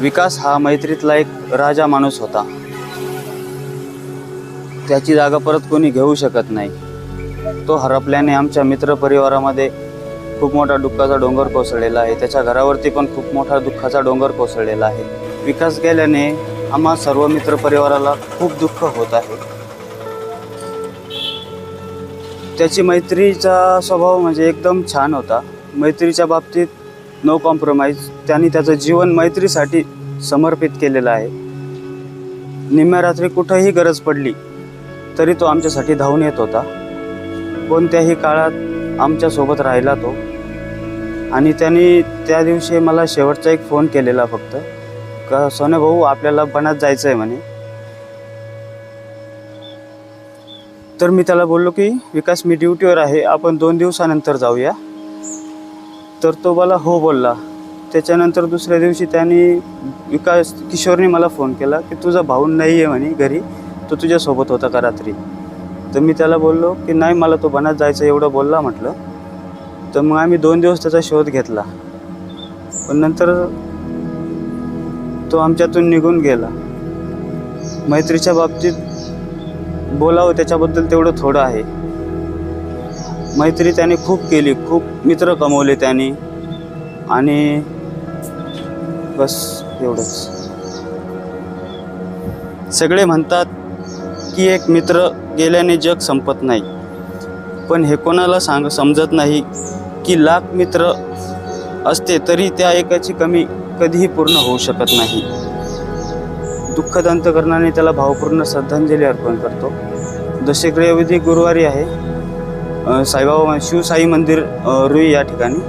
विकास हा मैत्रीतला एक राजा माणूस होता. त्याची जागा परत कोणी घेऊ शकत नाही. तो हरपल्याने आमच्या मित्रपरिवारामध्ये खूप मोठा दुःखाचा डोंगर कोसळलेला आहे. त्याच्या घरावरती पण खूप मोठा दुःखाचा डोंगर कोसळलेला आहे. विकास गेल्याने आम्हा सर्व मित्रपरिवाराला खूप दुःख होत आहे. त्याची मैत्रीचा स्वभाव म्हणजे एकदम छान होता. मैत्रीच्या बाबतीत नो कॉम्प्रोमाइज. त्यांनी त्याचं जीवन मैत्रीसाठी समर्पित केलेलं आहे. निम्म्या रात्री कुठंही गरज पडली तरी तो आमच्यासाठी धावून येत होता. कोणत्याही काळात आमच्यासोबत राहिला तो. आणि त्यांनी त्या दिवशी मला शेवटचा एक फोन केलेला फक्त. का सोने भाऊ आपल्याला बनात जायचं आहे म्हणे. तर मी त्याला बोललो की विकास मी ड्युटीवर आहे. आपण दोन दिवसानंतर जाऊया. तर तो मला हो बोलला. त्याच्यानंतर दुसऱ्या दिवशी त्याने विकास किशोरने मला फोन केला की तुझा भाऊ नाही आहे म्हणे घरी तो तुझ्यासोबत होता का रात्री? तर मी त्याला बोललो की नाही मला तो बनात जायचं एवढं बोलला म्हटलं. तर मग आम्ही दोन दिवस त्याचा शोध घेतला. पण नंतर तो आमच्यातून निघून गेला. मैत्रीच्या बाबतीत बोलावं त्याच्याबद्दल तेवढं थोडं आहे. मैत्री त्याने खूप केली खूप मित्र कमवले त्याने. आणि बस एवढंच. सगळे म्हणतात की एक मित्र गेल्याने जग संपत नाही. पण हे कोणाला सांग समजत नाही की लाख मित्र असते तरी त्या एकाची कमी कधीही पूर्ण होऊ शकत नाही. दुःखद अंतकरणाने त्याला भावपूर्ण श्रद्धांजली अर्पण करतो. दशक्रियाविधी गुरुवारी आहे. साईबाबा शिवसाई मंदिर रुई या ठिकाणी.